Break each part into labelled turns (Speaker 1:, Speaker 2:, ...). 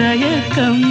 Speaker 1: தயக்கம்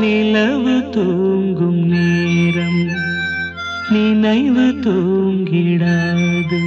Speaker 1: நிலவு தூங்கும் நேரம் நினைவு தூங்கிடாது.